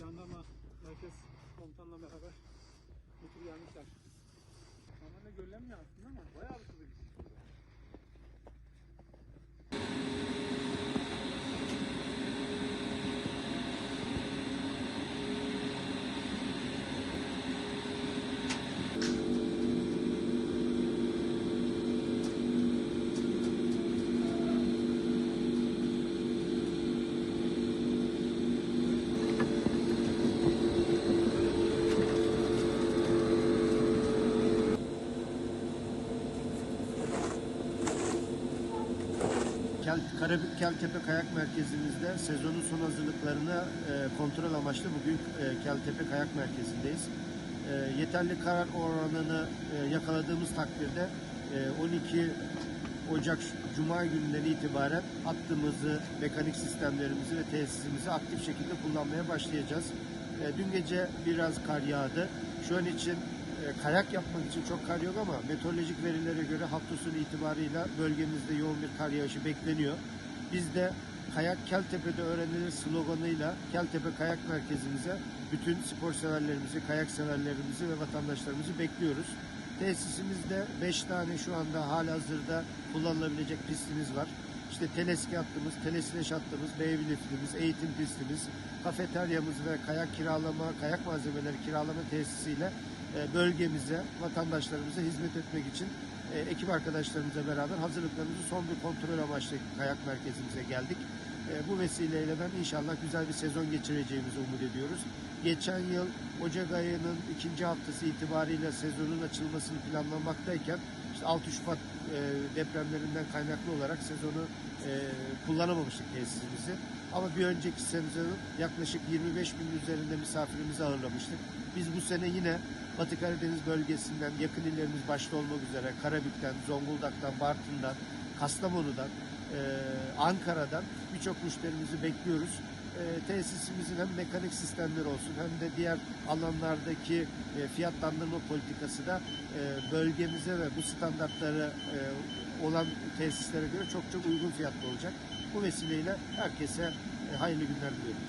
Jandarma Merkez Komutanla beraber tur gelmişler. Normalde görülenmiyor aslında ama bayağı bir hızlı gidiyor. Karabük Keltepe Kayak Merkezimizde sezonun son hazırlıklarını e, kontrol amaçlı bugün e, Keltepe Kayak Merkezi'ndeyiz. E, yeterli karar oranını e, yakaladığımız takdirde e, 12 Ocak Cuma gününden itibaren hattımızı, mekanik sistemlerimizi ve tesisimizi aktif şekilde kullanmaya başlayacağız. E, dün gece biraz kar yağdı. Şu an için kayak yapmak için çok kar yok ama meteorolojik verilere göre hafta sonu itibarıyla bölgemizde yoğun bir kar yağışı bekleniyor. Biz de Kayak Keltepe'de öğrenilir sloganıyla Keltepe Kayak Merkezimize bütün spor severlerimizi, kayak severlerimizi ve vatandaşlarımızı bekliyoruz. Tesisimizde 5 tane şu anda halihazırda kullanılabilecek pistimiz var. İşte teleski hattımız, telesleş hattımız, beybi liftimiz, eğitim pistimiz, kafeteryamız ve kayak kiralama, kayak malzemeleri kiralama tesisiyle e, bölgemize, vatandaşlarımıza hizmet etmek için e, ekip arkadaşlarımızla beraber hazırlıklarımızı son bir kontrol amaçlı kayak merkezimize geldik. E, Bu vesileyle ben inşallah güzel bir sezon geçireceğimizi umut ediyoruz. Geçen yıl Ocak ayının ikinci haftası itibariyle sezonun açılmasını planlanmaktayken işte 6 Şubat e, depremlerinden kaynaklı olarak sezonu e, kullanamamıştık tesisimizi. Ama bir önceki sezonun yaklaşık 25 bin üzerinde misafirimizi ağırlamıştık. Biz bu sene yine Batı Karadeniz bölgesinden yakın illerimiz başta olmak üzere Karabük'ten, Zonguldak'tan, Bartın'dan, Kastamonu'dan, e, Ankara'dan birçok müşterimizi bekliyoruz. E, tesisimizin hem mekanik sistemleri olsun hem de diğer alanlardaki e, fiyatlandırma politikası da e, bölgemize ve bu standartları e, olan tesislere göre çok çok uygun fiyatlı olacak. Bu vesileyle herkese hayırlı günler diliyorum.